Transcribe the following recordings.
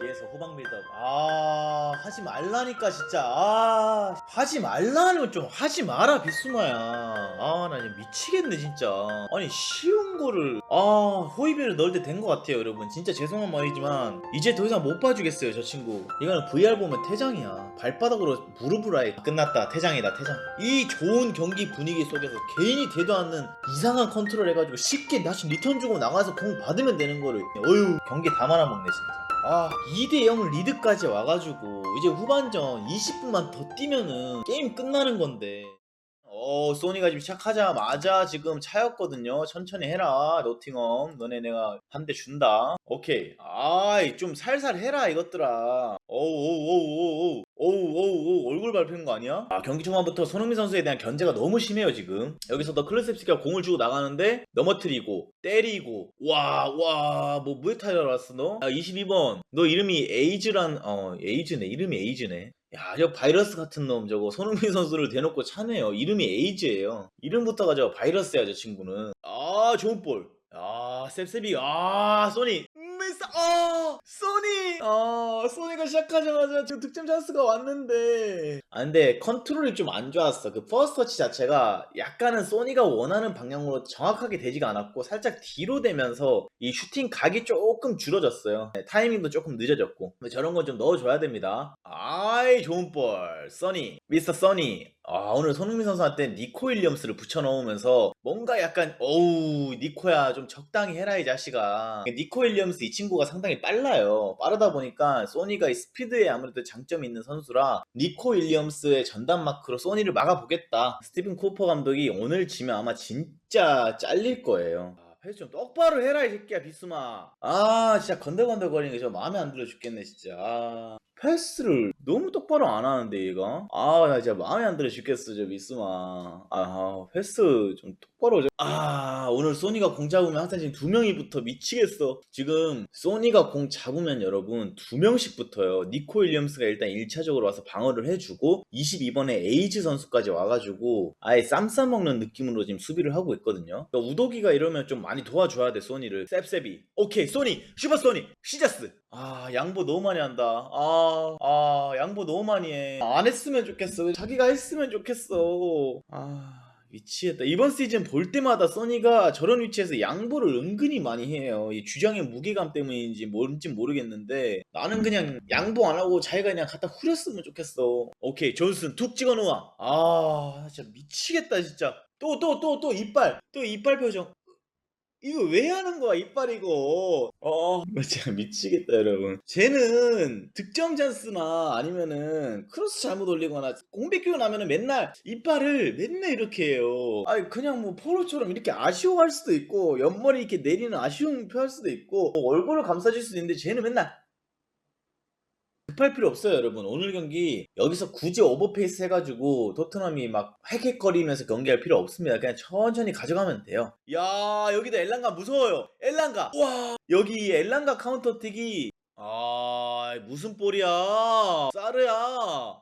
뒤에서 후방 빌드업 아 하지 말라니까 진짜. 아 하지 말라면 좀 하지 마라 비스마야. 아나 진짜 미치겠네 진짜. 아니 쉬운 거를. 아 호이비를 넣을 때 된 것 같아요 여러분. 진짜 죄송한 말이지만 이제 더 이상 못 봐주겠어요 저 친구. 이거는 VR 보면 퇴장이야. 발바닥으로 무릎을 아예 끝났다. 퇴장이다 퇴장. 이 좋은 경기 분위기 속에서 개인이 되도 않는 이상한 컨트롤 해가지고 쉽게 다시 리턴 주고 나가서 공 받으면 되는 거를. 어휴 경기 다 말아먹네 진짜 아 2대 0 리드까지 와가지고 이제 후반전 20분만 더 뛰면은 게임 끝나는 건데 어 소니가 지금 시작하자마자 지금 차였거든요. 천천히 해라 노팅엄. 너네 내가 한 대 준다. 오케이. 아이 좀 살살 해라 이것들아. 오오오오오 오오오 얼굴 밟히는 거 아니야? 아 경기 초반부터 손흥민 선수에 대한 견제가 너무 심해요 지금. 여기서 너 클루셉스키가 공을 주고 나가는데 넘어뜨리고 때리고. 와 와. 뭐 무에타이라 왔어 너? 아 22번. 너 이름이 에이즈란 어 에이즈네. 이름이 에이즈네 야, 저 바이러스 같은 놈 저거 손흥민 선수를 대놓고 차네요. 이름이 에이즈예요. 이름부터가 저 바이러스야 저 친구는. 아, 좋은 볼. 아, 셉셉이. 아, 소니. 메스. 아, 소니. 아, 소니가 시작하자마자 지금 득점 찬스가 왔는데. 아, 근데 컨트롤이 좀 안 좋았어. 그 퍼스트 터치 자체가 약간은 소니가 원하는 방향으로 정확하게 되지가 않았고 살짝 뒤로 되면서 이 슈팅 각이 조금 줄어졌어요. 네, 타이밍도 조금 늦어졌고. 근데 저런 건 좀 넣어줘야 됩니다. 아이 좋은 볼. 써니. 미스터 써니. 아 오늘 손흥민 선수한테 니코 윌리엄스를 붙여 넣으면서 뭔가 약간 어우 니코야 좀 적당히 해라 이 자식아. 니코 윌리엄스 이 친구가 상당히 빨라요. 빠르다 보니까 소니가 이 스피드에 아무래도 장점이 있는 선수라 니코 윌리엄스의 전담 마크로 소니를 막아보겠다. 스티븐 코퍼 감독이 오늘 지면 아마 진짜 잘릴 거예요. 아, 패스 좀 똑바로 해라 이 새끼야 비스마. 아 진짜 건들건들거리는 게 저 마음에 안 들어 죽겠네 진짜. 아, 패스를 너무 똑바로 안 하는데 얘가? 아 나 진짜 마음에 안 들어 죽겠어 저 미스마. 아 패스 좀 똑바로 좀- 아 오늘 소니가 공 잡으면 항상 지금 두 명이 붙어 미치겠어. 지금 소니가 공 잡으면 여러분 두 명씩 붙어요. 니코 윌리엄스가 일단 1차적으로 와서 방어를 해주고 22번에 에이즈 선수까지 와가지고 아예 쌈 싸 먹는 느낌으로 지금 수비를 하고 있거든요. 그러니까 우도기가 이러면 좀 많이 도와줘야 돼 소니를. 셉셉이. 오케이 소니. 슈퍼 소니. 시자스 아 양보 너무 많이 한다. 아, 아 양보 너무 많이 해안 했으면 좋겠어. 자기가 했으면 좋겠어. 아 미치겠다. 이번 시즌 볼 때마다 써니가 저런 위치에서 양보를 은근히 많이 해요. 이 주장의 무게감 때문인지 뭔지 모르겠는데 나는 그냥 양보 안 하고 자기가 그냥 갖다 후렸으면 좋겠어. 오케이 존슨 툭 찍어 놓아. 아 진짜 미치겠다 진짜. 또 또 또 또 이빨. 또 이빨 표정 이거 왜 하는 거야 이빨 이거 어나 진짜 미치겠다 여러분. 쟤는 득점 찬스나 아니면은 크로스 잘못 올리거나 공 뺏기고 나면은 맨날 이빨을 맨날 이렇게 해요. 아니 그냥 뭐 포로처럼 이렇게 아쉬워할 수도 있고 옆머리 이렇게 내리는 아쉬움 표할 수도 있고 뭐 얼굴을 감싸줄 수도 있는데 쟤는 맨날 급할 필요 없어요 여러분. 오늘 경기 여기서 굳이 오버페이스 해가지고 토트넘이 막 헥헥거리면서 경기할 필요 없습니다. 그냥 천천히 가져가면 돼요. 야 여기도 엘란가 무서워요. 엘란가. 와. 여기 엘란가 카운터틱이 아 무슨 볼이야? 사르야.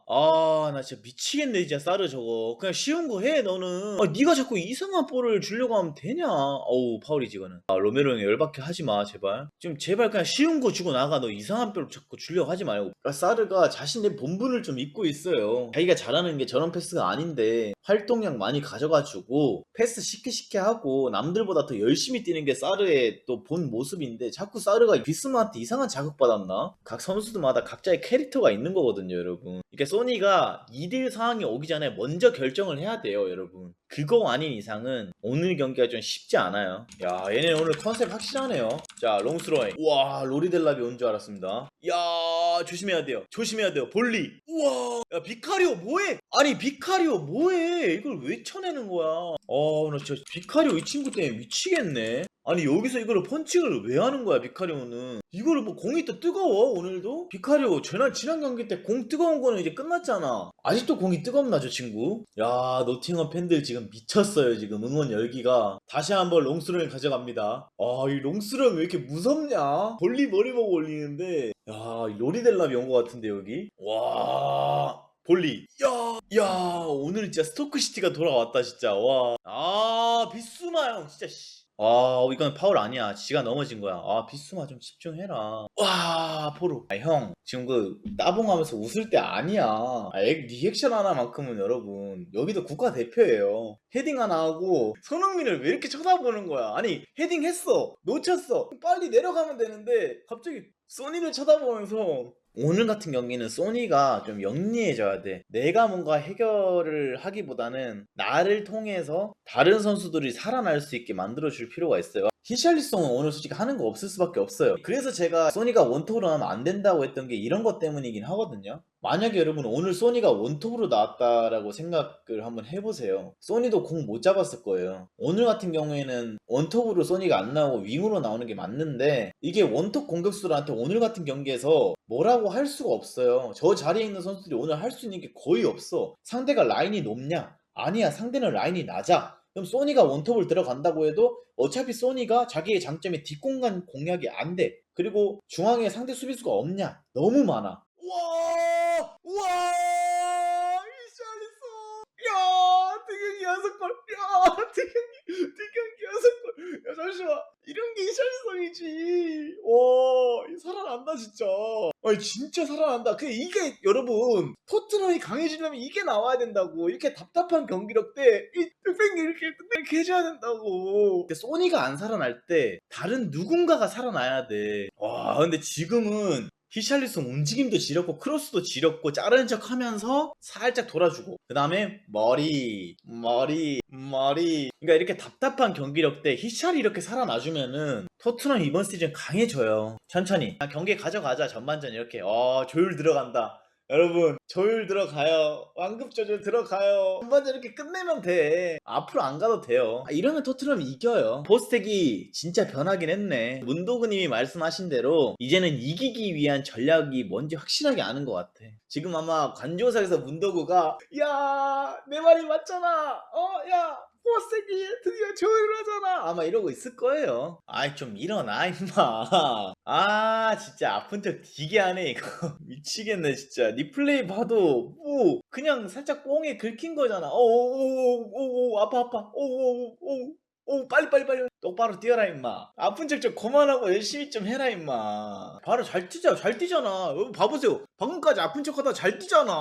아 나 진짜 미치겠네 진짜 사르 저거. 그냥 쉬운 거 해 너는. 아 네가 자꾸 이상한 볼을 주려고 하면 되냐? 어우 파울이지 이거는. 아 로메로 형 열받게 하지 마 제발. 좀 제발 그냥 쉬운 거 주고 나가. 너 이상한 볼 자꾸 주려고 하지 말고. 그러니까 사르가 자신의 본분을 좀 잊고 있어요. 자기가 잘하는 게 저런 패스가 아닌데 활동량 많이 가져가지고 패스 쉽게 쉽게 하고 남들보다 더 열심히 뛰는 게 사르의 또 본 모습인데 자꾸 사르가 비스마한테 이상한 자극받았나? 각 선수들마다 각자의 캐릭터가 있는 거거든요 여러분 이게 소니가 2대1 상황이 오기 전에 먼저 결정을 해야 돼요 여러분 그거 아닌 이상은 오늘 경기가 좀 쉽지 않아요. 야 얘네 오늘 컨셉 확실하네요. 자 롱스로잉. 우와 로리델랍이 온줄 알았습니다. 야 조심해야 돼요. 조심해야 돼요. 볼리. 우와. 야 비카리오 뭐해? 아니 비카리오 뭐해? 이걸 왜 쳐내는 거야? 어 나 진짜 비카리오 이 친구 때문에 미치겠네 아니 여기서 이거를 펀칭을 왜 하는 거야 비카리오는? 이거를 뭐 공이 또 뜨거워 오늘도? 비카리오 지난 지난 경기 때 공 뜨거운 거는 이제 끝났잖아. 아직도 공이 뜨겁나 저 친구? 야 노팅엄 팬들 지금 미쳤어요 지금 응원 열기가. 다시 한번 롱스롱을 가져갑니다. 아 이 롱스롱 왜 이렇게 무섭냐? 볼리 머리 보고 올리는데. 야이 로리델랍이 온 것 같은데 여기. 와 볼리. 야, 야 오늘 진짜 스토크시티가 돌아왔다 진짜. 와아 비수마 형 진짜 씨. 아 이건 파울 아니야. 지가 넘어진 거야. 아 비스마 좀 집중해라. 와 포로. 아, 형 지금 그 따봉하면서 웃을 때 아니야. 아, 액, 리액션 하나만큼은 여러분 여기도 국가대표예요. 헤딩 하나 하고 손흥민을 왜 이렇게 쳐다보는 거야? 아니 헤딩 했어. 놓쳤어. 빨리 내려가면 되는데 갑자기 소니를 쳐다보면서 오늘 같은 경기는 소니가 좀 영리해져야 돼. 내가 뭔가 해결을 하기보다는 나를 통해서 다른 선수들이 살아날 수 있게 만들어줄 필요가 있어요. 히샬리송은 오늘 솔직히 하는 거 없을 수밖에 없어요. 그래서 제가 소니가 원톱으로 나면 안 된다고 했던 게 이런 것 때문이긴 하거든요. 만약에 여러분 오늘 소니가 원톱으로 나왔다라고 생각을 한번 해보세요. 소니도 공 못 잡았을 거예요. 오늘 같은 경우에는 원톱으로 소니가 안 나오고 윙으로 나오는 게 맞는데 이게 원톱 공격수들한테 오늘 같은 경기에서 뭐라고 할 수가 없어요. 저 자리에 있는 선수들이 오늘 할 수 있는 게 거의 없어. 상대가 라인이 높냐? 아니야. 상대는 라인이 낮아. 그럼 소니가 원톱을 들어간다고 해도 어차피 소니가 자기의 장점이 뒷공간 공략이 안 돼. 그리고 중앙에 상대 수비수가 없냐? 너무 많아. 와! 와! 이샬리송! 야! 대경기 여섯 골! 야! 대경기 대경기 여섯 골! 야 잠시만 이런 게 이샬리송이지. 와! 이 살아난다 진짜. 아니 진짜 살아난다. 그 이게 여러분 토트넘이 강해지려면 이게 나와야 된다고. 이렇게 답답한 경기력 때이 뚝배기 이렇게 이렇게 해줘야 된다고. 근데 소니가 안 살아날 때 다른 누군가가 살아나야 돼. 와 근데 지금은 히샬리송 움직임도 지렸고 크로스도 지렸고 자르는 척 하면서 살짝 돌아주고. 그 다음에 머리 머리 머리. 그러니까 이렇게 답답한 경기력 때 히샬이 이렇게 살아나주면은 토트넘 이번 시즌 강해져요. 천천히. 아, 경기 가져가자 전반전 이렇게. 어 조율 들어간다 여러분 조율 들어가요. 완급 조절 들어가요. 전반전 이렇게 끝내면 돼. 앞으로 안 가도 돼요. 아, 이러면 토트넘이 이겨요. 포스텍이 진짜 변하긴 했네. 문도그님이 말씀하신 대로 이제는 이기기 위한 전략이 뭔지 확실하게 아는 것 같아. 지금 아마 관조사에서 문도그가 야 내 말이 맞잖아. 어야 포스텍이 드디어 조율을 하잖아. 아마 이러고 있을 거예요. 아이 좀 일어나 임마. 아 진짜 아픈 척 되게 하네 이거. 미치겠네 진짜. 리플레이 봐도 뭐 그냥 살짝 뽕에 긁힌 거잖아. 오오오오오 아파 아파. 오오오오 오 빨리 빨리 빨리. 똑바로 뛰어라 임마. 아픈 척 좀 그만하고 열심히 좀 해라 임마. 바로 잘 뛰자 잘 뛰잖아. 여러분 봐보세요. 방금까지 아픈 척 하다 잘 뛰잖아.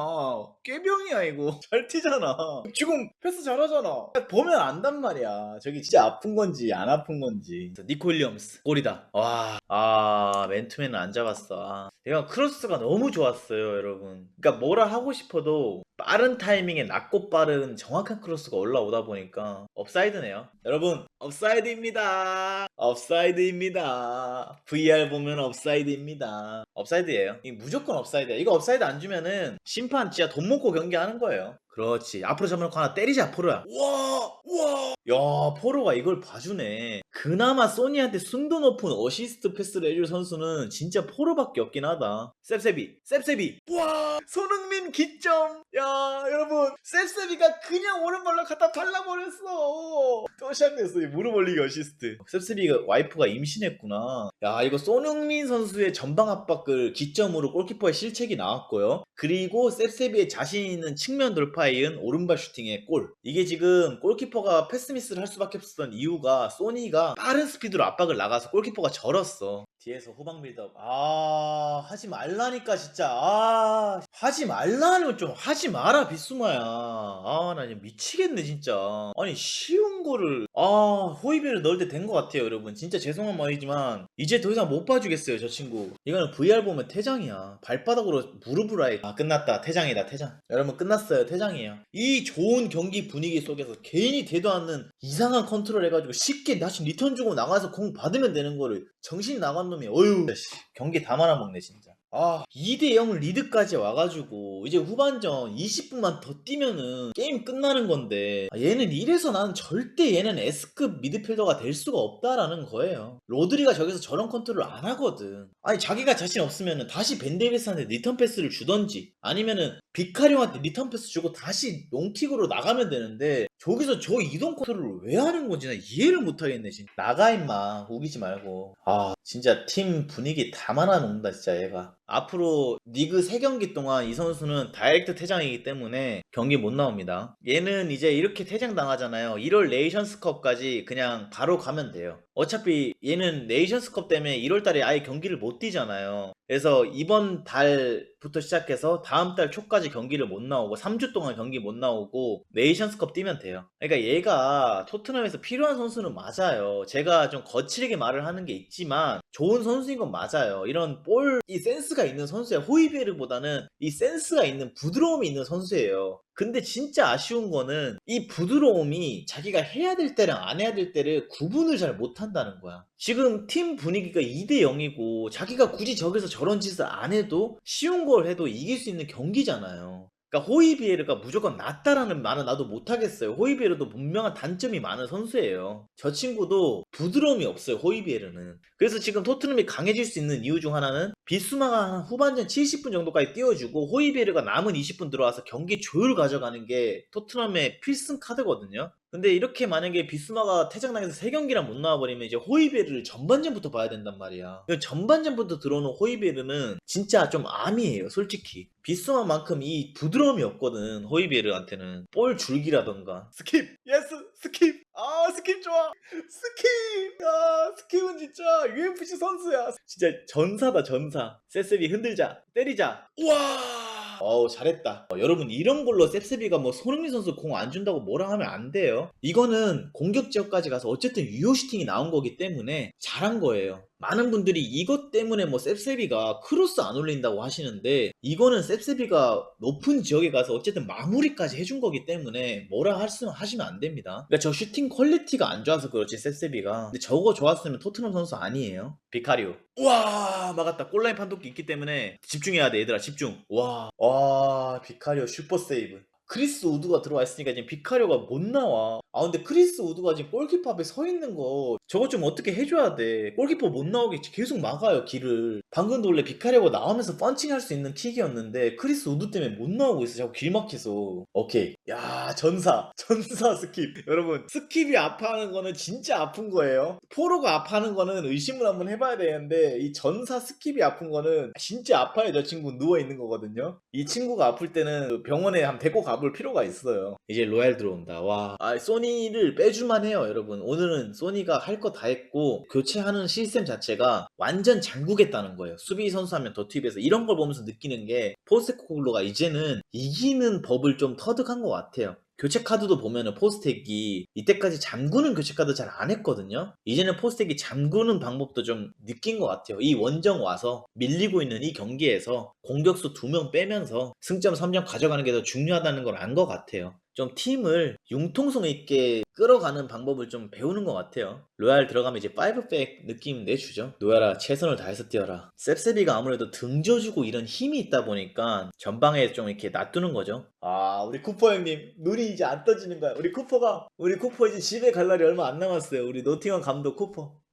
깨병이야 이거. 잘 뛰잖아. 지금 패스 잘하잖아. 보면 안단 말이야. 저기 진짜 아픈 건지 안 아픈 건지. 니코 윌리엄스 골이다. 와아 맨투맨은 안 잡았어. 아, 내가 크로스가 너무 좋았어요 여러분. 그러니까 뭐라 하고 싶어도 빠른 타이밍에 낮고 빠른 정확한 크로스가 올라오다 보니까 업사이드네요. 여러분 alone 업사이드입니다. 업사이드입니다. VR 보면 업사이드입니다. 업사이드예요. 이 무조건 업사이드야. 이거 업사이드 안 주면은 심판 진짜 돈 먹고 경기하는 거예요. 그렇지. 앞으로 잡아놓고 하나 때리자 포로야. 와와. 야 포로가 이걸 봐주네. 그나마 소니한테 순도 높은 어시스트 패스를 해줄 선수는 진짜 포로밖에 없긴 하다. 셉셉이 셉셉이 와 손흥민 기점. 야 여러분. 셉셉이가 그냥 오른발로 갖다 발라버렸어. 또 시작됐어 이 무릎 올리기 어시스트. 셉셉이가 와이프가 임신했구나. 야 이거 손흥민 선수의 전방 압박을 기점으로 골키퍼의 실책이 나왔고요. 그리고 셉셉이의 자신 있는 측면 돌파에 이은 오른발 슈팅의 골. 이게 지금 골키퍼가 패스미스를 할 수밖에 없었던 이유가 소니가 빠른 스피드로 압박을 나가서 골키퍼가 절었어 뒤에서 후방 빌드업 아 하지 말라니까 진짜. 아 하지 말라면 좀 하지 마라 비스마야. 아나 미치겠네 진짜. 아니 쉬운 거를. 아 호이비를 넣을 때 된 것 같아요 여러분. 진짜 죄송한 말이지만 이제 더 이상 못 봐주겠어요 저 친구. 이거는 VR 보면 퇴장이야. 발바닥으로 무릎을 아예. 아 끝났다. 퇴장이다 퇴장. 여러분 끝났어요. 퇴장이에요. 이 좋은 경기 분위기 속에서 개인이 되도 않는 이상한 컨트롤 해가지고 쉽게 다시 리턴 주고 나가서 공 받으면 되는 거를 정신 나간 놈이 어휴 씨, 경기 다 말아먹네 진짜. 아 2대0 리드까지 와가지고 이제 후반전 20분만 더 뛰면은 게임 끝나는 건데 아, 얘는 이래서 나는 절대 얘는 S급 미드필더가 될 수가 없다라는 거예요. 로드리가 저기서 저런 컨트롤 안 하거든. 아니 자기가 자신 없으면은 다시 벤데이비스한테 리턴 패스를 주던지 아니면은 비카리오한테 리턴 패스 주고 다시 롱킥으로 나가면 되는데 저기서 저 이동 컨트롤을 왜 하는 건지 나 이해를 못하겠네 진짜. 나가 임마. 우기지 말고. 아 진짜 팀 분위기 다 말아먹는다 진짜 얘가 앞으로 리그 3경기 동안 이 선수는 다이렉트 퇴장이기 때문에 경기 못 나옵니다. 얘는 이제 이렇게 퇴장당하잖아요. 1월 네이션스컵까지 그냥 바로 가면 돼요. 어차피 얘는 네이션스컵 때문에 1월 달에 아예 경기를 못 뛰잖아요. 그래서 이번 달부터 시작해서 다음 달 초까지 경기를 못 나오고 3주 동안 경기 못 나오고 네이션스컵 뛰면 돼요. 그러니까 얘가 토트넘에서 필요한 선수는 맞아요. 제가 좀 거칠게 말을 하는 게 있지만 좋은 선수인 건 맞아요. 이런 볼 이 센스 가 있는 선수야. 호이베르보다는 이 센스가 있는 부드러움이 있는 선수예요. 근데 진짜 아쉬운 거는 이 부드러움이 자기가 해야 될 때랑 안 해야 될 때를 구분을 잘 못한다는 거야. 지금 팀 분위기가 2대 0이고 자기가 굳이 저기서 저런 짓을 안 해도 쉬운 걸 해도 이길 수 있는 경기잖아요. 그러니까 호이비에르가 무조건 낫다라는 말은 나도 못하겠어요. 호이비에르도 분명한 단점이 많은 선수예요. 저 친구도 부드러움이 없어요. 호이비에르는. 그래서 지금 토트넘이 강해질 수 있는 이유 중 하나는 비수마가 한 후반전 70분 정도까지 띄워주고 호이비에르가 남은 20분 들어와서 경기 조율 가져가는 게 토트넘의 필승 카드거든요. 근데 이렇게 만약에 비스마가 퇴장당해서 세 경기랑 못 나와버리면 이제 호이베르를 전반전부터 봐야 된단 말이야. 근데 전반전부터 들어오는 호이베르는 진짜 좀 암이에요, 솔직히. 비스마만큼 이 부드러움이 없거든, 호이베르한테는. 볼 줄기라던가. 스킵! 예스! 스킵! 아, 스킵 좋아! 스킵! 아, 스킵은 진짜 UFC 선수야. 진짜 전사다, 전사. 세스비 흔들자, 때리자. 우와! 어우 잘했다. 어, 여러분 이런 걸로 셉셉이가 뭐 손흥민 선수 공 안 준다고 뭐라 하면 안 돼요. 이거는 공격 지역까지 가서 어쨌든 유효 슈팅이 나온 거기 때문에 잘한 거예요 많은 분들이 이것 때문에 뭐 셉셉이가 크로스 안 올린다고 하시는데 이거는 셉셉이가 높은 지역에 가서 어쨌든 마무리까지 해준 거기 때문에 뭐라 할수 하시면 안 됩니다. 그러니까 저 슈팅 퀄리티가 안 좋아서 그렇지 셉셉이가. 근데 저거 좋았으면 토트넘 선수 아니에요. 비카리오. 우와 막았다. 골라인 판독기 있기 때문에 집중해야 돼 얘들아. 집중. 와, 와 비카리오 슈퍼 세이브. 크리스 우드가 들어와 있으니까 지금 비카리오가 못 나와. 아 근데 크리스 우드가 지금 골키퍼 앞에 서 있는 거 저거 좀 어떻게 해줘야 돼? 골키퍼 못 나오게 계속 막아요 길을. 방금도 원래 비카리오가 나오면서 펀칭할 수 있는 킥이었는데 크리스 우드 때문에 못 나오고 있어. 자꾸 길 막혀서. 오케이. 야 전사. 전사 스킵. 여러분 스킵이 아파하는 거는 진짜 아픈 거예요. 포로가 아파하는 거는 의심을 한번 해봐야 되는데 이 전사 스킵이 아픈 거는 진짜 아파요. 저 친구 누워있는 거거든요. 이 친구가 아플 때는 병원에 한 데리고 가볼 필요가 있어요. 이제 로얄 들어온다. 와. 아, 소니를 빼줄만 해요 여러분. 오늘은 소니가 할거 다 했고 교체하는 시스템 자체가 완전 장구겠다는 거예요 수비 선수 하면 더 투입해서 이런 걸 보면서 느끼는 게 포스코글로가 이제는 이기는 법을 좀 터득한 것 같아요 교체 카드도 보면은 포스텍이 이때까지 잠그는 교체 카드 잘 안 했거든요. 이제는 포스텍이 잠그는 방법도 좀 느낀 것 같아요. 이 원정 와서 밀리고 있는 이 경기에서 공격수 두 명 빼면서 승점 3점 가져가는 게 더 중요하다는 걸 안 것 같아요. 좀 팀을 융통성 있게 끌어가는 방법을 좀 배우는 것 같아요. 로얄 들어가면 이제 5백 느낌 내주죠. 노야라 최선을 다해서 뛰어라. 셉셉이가 아무래도 등져주고 이런 힘이 있다 보니까 전방에 좀 이렇게 놔두는 거죠. 아 우리 쿠퍼 형님 눈이 이제 안 떠지는 거야. 우리 쿠퍼가 우리 쿠퍼 이제 집에 갈 날이 얼마 안 남았어요. 우리 노팅엄 감독 쿠퍼.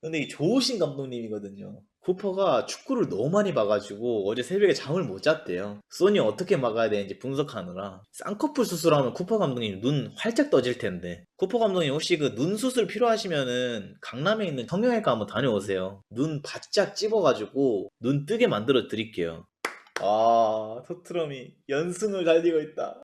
근데 이 좋으신 감독님이거든요. 쿠퍼가 축구를 너무 많이 봐가지고 어제 새벽에 잠을 못 잤대요. 소니 어떻게 막아야 되는지 분석하느라 쌍꺼풀 수술하면 쿠퍼 감독님 눈 활짝 떠질 텐데. 쿠퍼 감독님 혹시 그 눈 수술 필요하시면은 강남에 있는 성형외과 한번 다녀오세요. 눈 바짝 찝어가지고 눈 뜨게 만들어 드릴게요. 아 토트넘이 연승을 달리고 있다.